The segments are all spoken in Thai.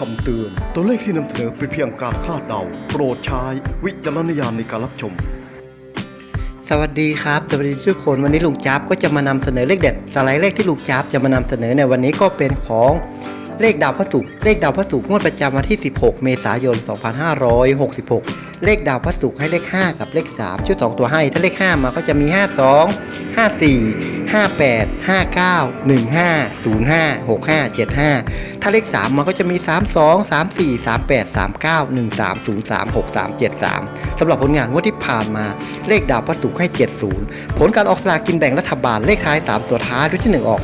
คำเตือน ตัวเลขที่นำเสนอเป็นเพียงการคาดเดา โปรดใช้วิจารณญาณในการรับชม สวัสดีครับสวัสดีทุกคนวันนี้ลุงจับก็จะมานำเสนอเลขเด็ดสไลด์เลขที่ลุงจับจะมานำเสนอในวันนี้ก็เป็นของเลขดาวพระศุกร์เลขดาวพระศุกร์งวดประจำวันที่ 16 เมษายน 2566 เลขดาวพระศุกร์ให้เลข 5 กับเลข 3ชุด2ตัวให้ ถ้าเลข 5 มาก็จะมี 52 54 58 59 15 05 65 75 ถ้าเลข 3 มันก็จะมี 32 34 38 39 13 03 63 73 สำหรับผลงานงวดที่ผ่านมาเลขดาวพระศุกร์ให้ 70 ผลการออกสลากกินแบ่งรัฐบาลเลขท้าย 3 ตัวท้ายด้วยที่ 1 ออก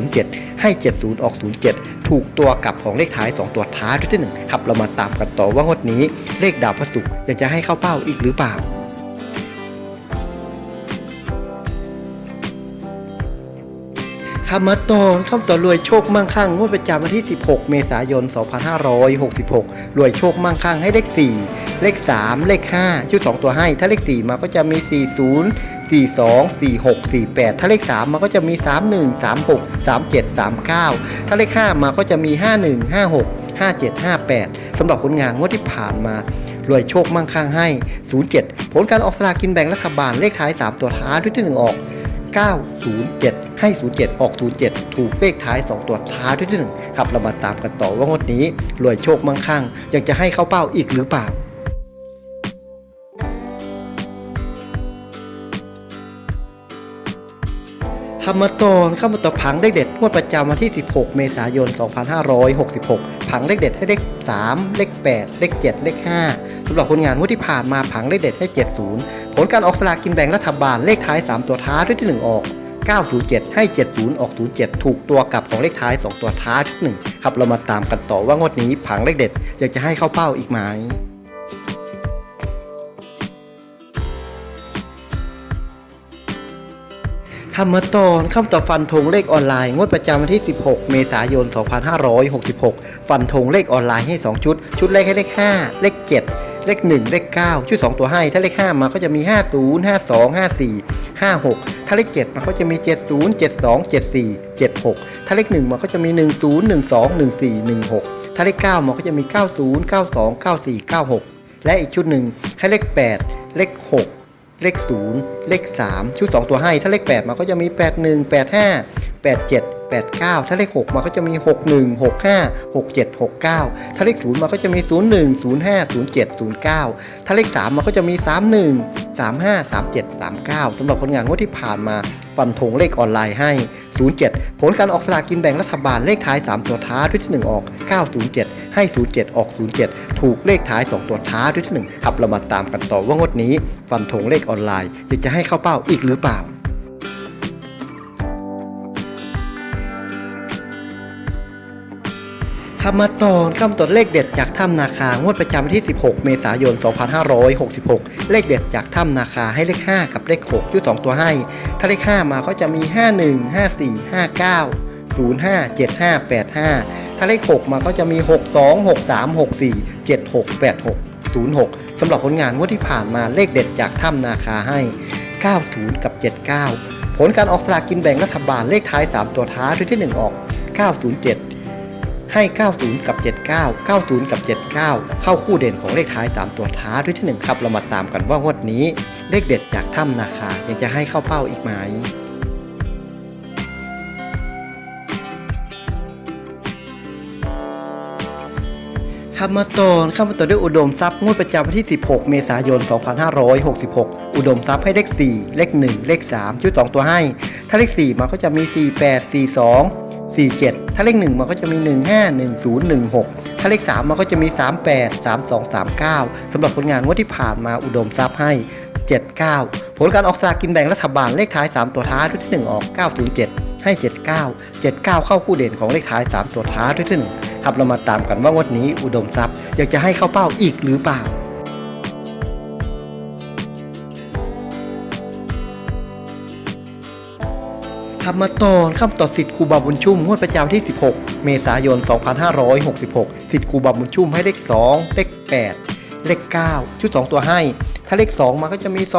907 ให้ 70 ออก 07 ถูกตัวกลับของเลขท้าย 2 ตัวท้ายด้วยที่ 1 ครับ เรามาตามกันต่อว่างวดนี้เลขดาวพระศุกร์ยังจะให้เข้าเป้าอีกหรือเปล่า คำมาตอนคำต่อรวยโชคมั่งคั่งงวดประจำวันที่ 16 เมษายน 2566 รวยโชคมั่งคั่งให้เลข 4 เลข 3 เลข 5 ชุด 2 ตัวให้ ถ้าเลข 4 มาก็จะมี 40 42 46 48 ถ้าเลข 3 มาก็จะมี 31 36 37 39 ถ้าเลข 5 มาก็จะมี 51 56 57 58 สำหรับผลงานงวดที่ผ่านมารวยโชคมั่งคั่งให้ 07 ผลการออกสลากกินแบ่งรัฐบาลเลขท้าย 3 ตัวท้ายด้วยที่ 1 ออก 907 ให้ 07 ออก 07 ถูกเลขท้าย 2 ตัวท้ายด้วยที่1ครับ เรามาตามกันต่อว่างวดนี้รวยโชคมั่งคั่งยังจะให้เข้าเป้าอีกหรือเปล่าคำมาตอนเข้ามาต่อผังเลขเด็ดงวดประจำวันที่ 16 เมษายน 2566 ผังเลขเด็ดให้เลข 3 เลข 8 เลข 7 เลข 5สำหรับคนงานงวดที่ผ่านมาผังเลขเด็ดให้ 70 ผลการออกสลากกินแบ่งรัฐบาลเลขท้าย 3 ตัวท้ายด้วยที่ 1 ออก 907 ให้ 70 ออก 07 ถูกตัวกลับของเลขท้าย 2 ตัวท้ายที่1ครับเรามาตามกันต่อว่างวดนี้ผังเลขเด็ดอยากจะให้เข้าเป้าอีกไหม คำมาตอนคำต่อฟันธงเลขออนไลน์งวดประจำวันที่ 16 เมษายน 2566 ฟันธงเลขออนไลน์ให้ 2 ชุด ชุดแรกให้เลข 5 เลข 7 เลข 1 เลข 9 ชุด 2 ตัวให้ ถ้าเลข 5 มาก็จะมี 50 52 54 56 ถ้าเลข 7มันก็จะมี 70 72 74 76 ถ้าเลข 1มันก็จะมี 10 12 14 16 ถ้าเลข 9มันก็จะมี 90 92 94 96 และอีกชุดหนึ่งให้เลข 8 เลข 6 เลข 0 เลข 3 ชุด 2 ตัวให้ ถ้าเลข 8 มาก็จะมี 81 85 87 89 ถ้าเลข 6 มาก็จะมี 61 65 67 69 ถ้าเลข 0 มาก็จะมี 01 05 07 09 ถ้าเลข 3 มาก็จะมี 31 35 37 39สำหรับผลงานงวดที่ผ่านมาฟันธงเลขออนไลน์ให้ 07 ผลการออกสลากกินแบ่งรัฐบาลเลขท้าย 3 ตัวท้ายด้วยที่ 1 ออก 907 ให้ 07 ออก 07 ถูกเลขท้าย 2 ตัวท้ายด้วยที่ 1 ครับเรามาตามกันต่อว่างวดนี้ ฟันธงเลขออนไลน์จะจะให้เข้าเป้าอีกหรือเปล่าคำมาตอนคำตรวจเลขเด็ดจากถ้ำนาคางวดประจำวันที่ 16 เมษายน 2566 เลขเด็ดจากถ้ำนาคาให้เลข 5 กับเลข 6ชุด2ตัวให้ ถ้าเลข 5 มาก็จะมี 51 54 59 05 75 85 ถ้าเลข 6 มาก็จะมี 62 63 64 76 86 06สำหรับผลงานงวดที่ผ่านมาเลขเด็ดจากถ้ำนาคาให้ 90 กับ 79 ผลการออกสลากกินแบ่งรัฐบาลเลขท้าย 3 ตัวท้ายด้วยที่ 1 ออก 907ให้ 90 กับ 79 90 กับ 79 เข้าคู่เด่นของเลขท้าย 3 ตัวท้ายด้วยที่ 1 ครับ เรามาตามกันว่างวดนี้ เลขเด็ดจากถ้ำนาคายังจะให้เข้าเป้าอีกไหม คำมาตอนคำมาตอนด้วยอุดมทรัพย์งวดประจำวันที่ 16 เมษายน 2566 อุดมทรัพย์ให้เลข 4 เลข 1 เลข 3 ชุด 2 ตัวให้ ถ้าเลข 4 มาก็จะมี 48 42 47 ถ้าเลข 1มันก็จะมี 15 10 16 ถ้าเลข 3มันก็จะมี 38 32 39 สำหรับผลงานงวดที่ผ่านมาอุดมทรัพย์ให้ 79 ผลการออกสลากกินแบ่งรัฐบาลเลขท้าย 3 ตัวท้ายด้วยที่ 1 ออก 907 ให้ 79 79 เข้าคู่เด่นของเลขท้าย 3 ตัวท้ายด้วยที่1ครับเรามาตามกันว่างวดนี้อุดมทรัพย์อยากจะให้เข้าเป้าอีกหรือเปล่าคำมาตอนคำต่อสิทธิ์ครูบาบุญชุ่มงวดประจำที่ 16 เมษายน 2566 สิทธิ์ครูบาบุญชุ่มให้เลข 2 เลข 8 เลข 9 ชุด 2 ตัวให้ ถ้าเลข 2มาก็จะมี 21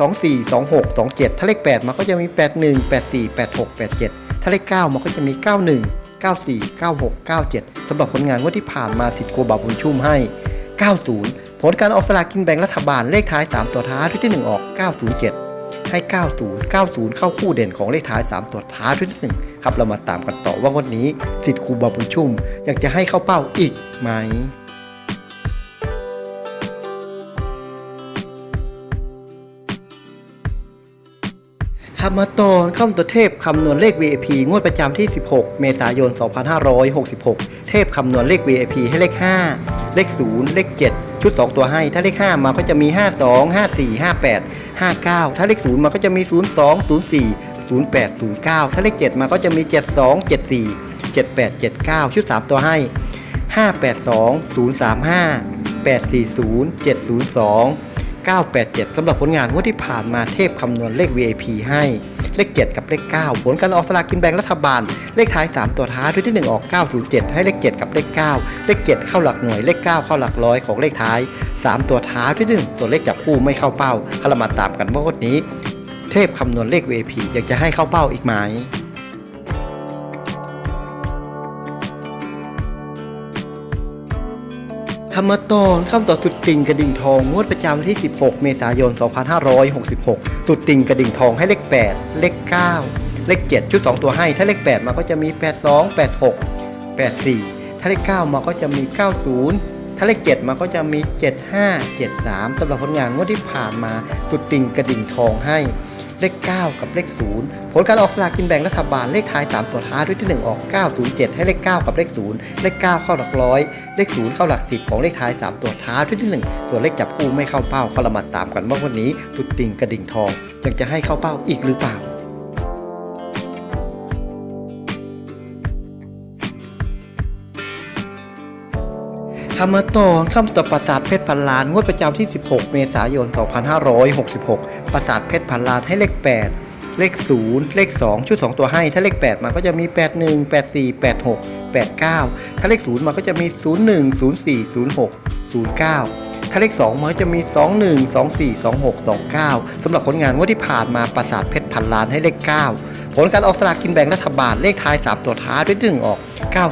24 26 27 ถ้าเลข 8มาก็จะมี 81 84 86 87 ถ้าเลข 9 มันก็จะมี 91 94 96 97 สำหรับผลงานงวดที่ผ่านมาสิทธิ์โกบาบุญชุ่มให้ 90 ผลการออกสลากกินแบ่งรัฐบาลเลขท้าย 3 ตัวท้ายชุดที่ 1 ออก 907 ให้ 90 90 เข้าคู่เด่นของเลขท้าย 3 ตัวท้ายชุดที่ 1 ครับ เรามาตามกันต่อว่าวันนี้สิทธิ์ครูบาบุญชุ่มอยากจะให้เข้าเป้าอีกไหม คำมาตอนคำตัวเทพคำนวณเลข VIP งวดประจำที่ 16 เมษายน 2566 เทพคำนวณเลข VIP ให้เลข 5 เลข 0 เลข 7 ชุด 2 ตัวให้ ถ้าเลข 5 มาก็จะมี 52 54 58 59 ถ้าเลข 0 มาก็จะมี 02 04 08 09 ถ้าเลข 7 มาก็จะมี 72 74 78 79 ชุด 3 ตัวให้ 582 035 840 702 987สำหรับผลงานงวดที่ผ่านมาเทพคำนวณเลข VIP ให้ เลข 7 กับเลข 9 ผลการออกสลากกินแบ่งรัฐบาล เลขท้าย 3 ตัวท้ายที่ 1 ออก 907 ให้เลข 7 กับเลข 9 เลข 7 เข้าหลักหน่วยเลข 9 เข้าหลักร้อยของเลขท้าย 3 ตัวท้ายที่1ตัวเลขจับคู่ไม่เข้าเป้าก็เรามาตามกันว่างวดนี้ เทพคำนวณเลข VIP อยากจะให้เข้าเป้าอีกไหม คำมตอนคำต่อสุดติ่งกระดิ่งทองงวดประจำวันที่ 16 เมษายน 2566 สุดติ่งกระดิ่งทองให้เลข 8 เลข 9 เลข 7 ชุด 2 ตัวให้ ถ้าเลข 8 มาก็จะมี 82 86 84 ถ้าเลข 9 มาก็จะมี 90 ถ้าเลข 7 มาก็จะมี 75 73สำหรับผลงานงวดที่ผ่านมาสุดติ่งกระดิ่งทองให้ เลข 9 กับเลข 0 ผลการออกสลากกินแบ่งรัฐบาลเลขท้าย 3 ตัวท้ายด้วยที่ 1 ออก 907 ให้เลข 9 กับเลข 0 เลข 9 เข้าหลักร้อย เลข 0 เข้าหลัก 10 ของเลขท้าย 3 ตัวท้ายด้วยที่ 1 ส่วนเลขจับคู่ไม่เข้าเป้าก็เรามาตามกันว่าวันนี้ตุดติงกระดิ่งทองยังจะให้เข้าเป้าอีกหรือเปล่า คำมาตอนคำต่อปราสาทเพชรพันล้านงวดประจำที่ 16 เมษายน 2566 ปราสาทเพชรพันล้านให้เลข 8 เลข 0 เลข 2 ชุด 2 ตัวให้ ถ้าเลข 8 มาก็จะมี 81 84 86 89 ถ้าเลข 0 มาก็จะมี 01 04 06 09 ถ้าเลข 2 มาก็จะมี 21 24 26 29 สำหรับผลงานงวดที่ผ่านมาปราสาทเพชรพันล้านให้เลข 9 ผลการออกสลากกินแบ่งรัฐบาลเลขท้าย 3 ตัวท้ายด้วยที่1ออก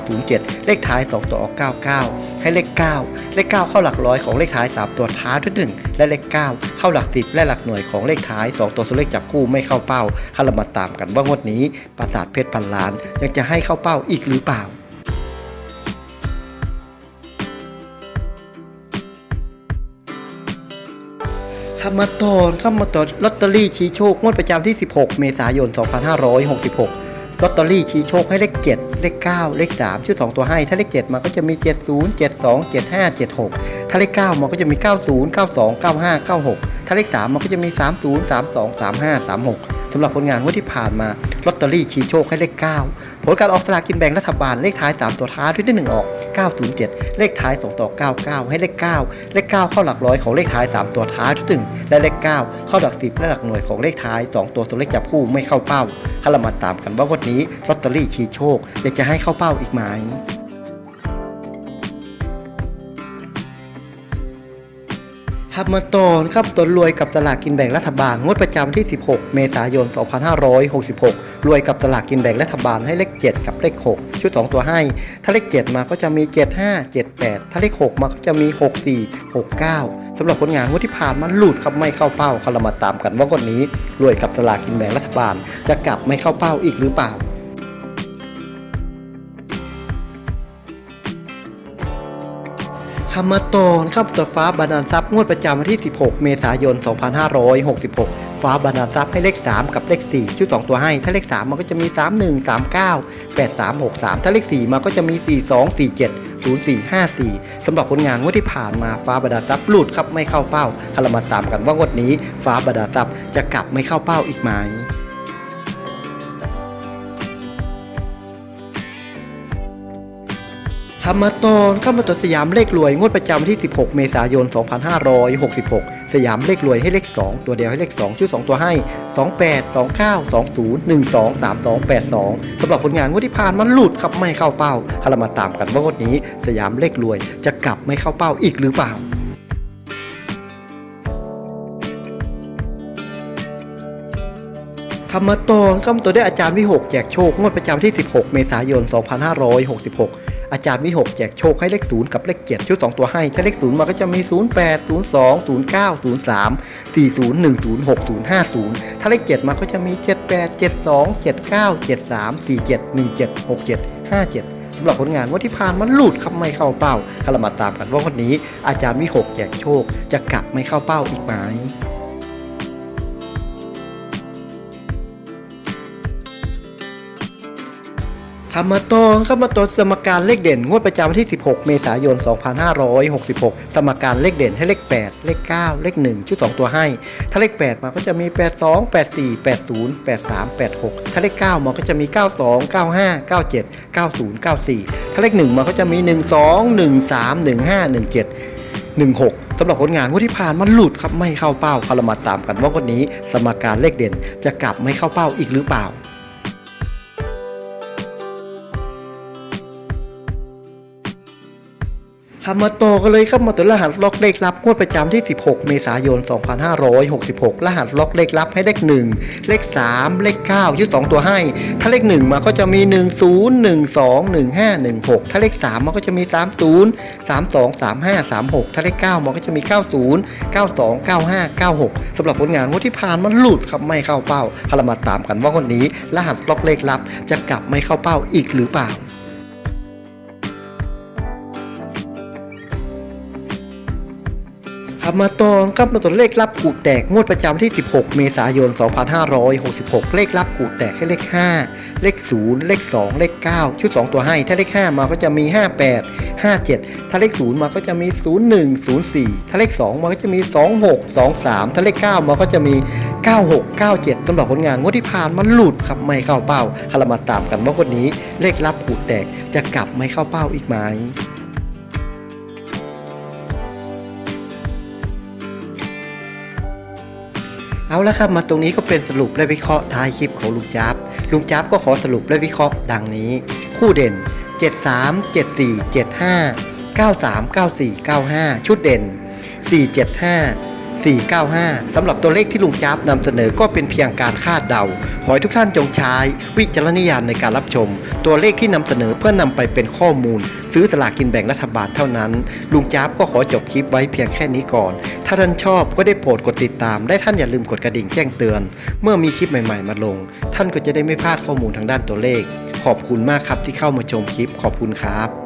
907 เลขท้าย 2 ตัวออก 99 ให้เลข 9 เลข 9 เข้าหลักร้อยของเลขท้าย 3 ตัวท้ายด้วยที่ 1 และเลข 9 เข้าหลัก 10 และหลักหน่วยของเลขท้าย 2 ตัวส่เลขจับคู่ไม่เข้าเป้าคารามาตามกันว่างวดนี้ปราสาทเพชรพันล้านยังจะให้เข้าเป้าอีกหรือเปล่าคำมาตอนคำมาตอนลอตเตอรี่ชี้โชคงวดประจำที่ 16 เมษายน 2566 ลอตเตอรี่ชี้โชคให้เลข 7 เลข 9 เลข 3 ชื่อ 2 ตัวให้ ถ้าเลข 7 มาก็จะมี 70 72 75 76 ถ้าเลข 9 มาก็จะมี 90 92 95 96 ถ้าเลข 3มันก็จะมี 30 32 35 36สำหรับผลงานงวดที่ผ่านมาลอตเตอรี่ชี้โชคให้เลข 9 ผลการออกสลากกินแบ่งรัฐบาลเลขท้าย 3 ตัวท้ายที่ได้1ออก 907 เลขท้าย2ต่อ 99 ให้เลข 9 เลข 9 เข้าหลักร้อยของเลขท้าย 3 ตัวท้ายที่1และเลข 9 เข้าหลัก 10 และหลักหน่วยของเลขท้าย 2 ตัวตัวเลขจับคู่ไม่เข้าเป้าถ้าเรามาตามกันว่าวันนี้ลอตเตอรี่ชี้โชคอยากจะให้เข้าเป้าอีกไหม ขับมาตอนขับตนรวยกับตลากกินแบ่งรัฐบาลงวดประจำที่ 16 เมษายน 2566 รวยกับตลากกินแบ่งรัฐบาลให้เลข 7 กับเลข 6 ชุด 2 ตัวให้ ถ้าเลข 7 มาก็จะมี 75 78 ถ้าเลข 6 มาก็จะมี 64 69สำหรับผลงานงวดที่ผ่านมาหลุดครับไม่เข้าเป้าคารามาตามกันว่าวันนี้ รวยกับตลากกินแบ่งรัฐบาล จะกลับไม่เข้าเป้าอีกหรือเปล่า คำมาตอนข้ามต่อฟ้าบาดาลทรัพย์งวดประจำวันที่ 16 เมษายน 2566 ฟ้าบาดาลทรัพย์ให้เลข 3 กับเลข 4ชุด2ตัวให้ ถ้าเลข 3 มันก็จะมี 31 39 83 63 ถ้าเลข 4มาก็จะมี 42 47 04 54 สำหรับผลงานงวดที่ผ่านมาฟ้าบาดาลทรัพย์หลุดครับไม่เข้าเป้าคารามาตามกันว่างวดนี้ฟ้าบาดาลทรัพย์จะกลับไม่เข้าเป้าอีกไหม คำมตอนข้ามาตอนสยามเลขรวย งวดประจำที่ 16 เมษายน 2566 สยามเลขรวยให้เลข 2 ตัวเดียวให้เลข 2 ชื่อ 2 ตัวให้ 28 29 20 12 32 82 สำหรับผลงานงวดที่ผ่านมันหลุดครับไม่เข้าเป้าถ้าเรามาตามกันว่างวดนี้สยามเลขรวยจะกลับไม่เข้าเป้าอีกหรือเปล่าคำมาตอนคำตัวได้อาจารย์วิหกแจกโชค งวดประจำที่ 16 เมษายน 2566 อาจารย์มี6แจกโชคให้เลข0กับเลข7ชุด2ตัวให้ ถ้าเลข0มาก็จะมี0 8 0 2 0 9 0 3 4 0 1 0 6 0 5 0ถ้าเลข7มาก็จะมี7 8 7 2 7 9 7 3 4 7 1 7 6 7 5 7สำหรับผลงานว่าที่ผ่านมันหลุดครับไม่เข้าเป้าคารามาตามกันว่าวันนี้อาจารย์มี6แจกโชคจะกลับไม่เข้าเป้าอีกไหม ธรรมตอนเข้ามาตอนสมการเลขเด่น งวดประจำวันที่ 16 เมษายน 2566 สมการเลขเด่นให้เลข 8 เลข 9 เลข 1ชุด2ตัวให้ ถ้าเลข 8 มาก็จะมี 82 84 80 83 86 ถ้าเลข 9 มาก็จะมี 92 95 97 90 94 ถ้าเลข 1 มาก็จะมี 12 13 15 17 16สำหรับผลงานงวดที่ผ่านมันหลุดครับไม่เข้าเป้าคารามาตามกันว่าวันนี้ สมการเลขเด่นจะกลับไม่เข้าเป้าอีกหรือเปล่า ครับมาต่อกันเลยครับมาตัวรหัสล็อกเลขลับงวดประจำที่ 16 เมษายน 2566 รหัสล็อกเลขลับให้เลข 1 เลข 3 เลข 9ยืด2ตัวให้ ถ้าเลข 1 มาก็จะมี 10 12 15 16 ถ้าเลข 3มันก็จะมี 30 32 35 36 ถ้าเลข 9มันก็จะมี 90 92 95 96 สำหรับผลงานงวดที่ผ่านมันหลุดครับไม่เข้าเป้าคารามาตามกันว่าคนนี้ รหัสล็อกเลขลับจะกลับไม่เข้าเป้าอีกหรือเปล่า ครับมาตอนครับมาตอนเลขลับกูแตกงวดประจำที่ 16 เมษายน 2566 เลขลับกูแตกให้เลข 5 เลข 0 เลข 2 เลข 9 ชุด 2 ตัวให้ ถ้าเลข 5 มาก็จะมี 58 57 ถ้าเลข 0 มาก็จะมี 01 04 ถ้าเลข 2 มาก็จะมี 26 23 ถ้าเลข 9 มาก็จะมี 96 97สำหรับผลงานงวดที่ผ่านมันหลุดครับไม่เข้าเป้าคารามาตามกันว่าคนนี้เลขลับกูแตกจะกลับไม่เข้าเป้าอีกไหม เอาละครับมาตรงนี้ก็เป็นสรุปและวิเคราะห์ท้ายคลิปของลุงจับลุงจับก็ขอสรุปและวิเคราะห์ดังนี้ คู่เด่น 73 74 75 93 94 95 ชุดเด่น 475 495 สำหรับตัวเลขที่ลุงจับนำเสนอก็เป็นเพียงการคาดเดา ขอให้ทุกท่านจงใช้ วิจารณญาณในการรับชม ตัวเลขที่นำเสนอเพื่อนำไปเป็นข้อมูล ซื้อสลากกินแบ่งรัฐบาลเท่านั้น ลุงจับก็ขอจบคลิปไว้เพียงแค่นี้ก่อน ถ้าท่านชอบก็ได้โปรดกดติดตามและท่านอย่าลืมกดกระดิ่งแจ้งเตือน เมื่อมีคลิปใหม่ ๆ มาลง ท่านก็จะได้ไม่พลาดข้อมูลทางด้านตัวเลข ขอบคุณมากครับที่เข้ามาชมคลิป ขอบคุณครับ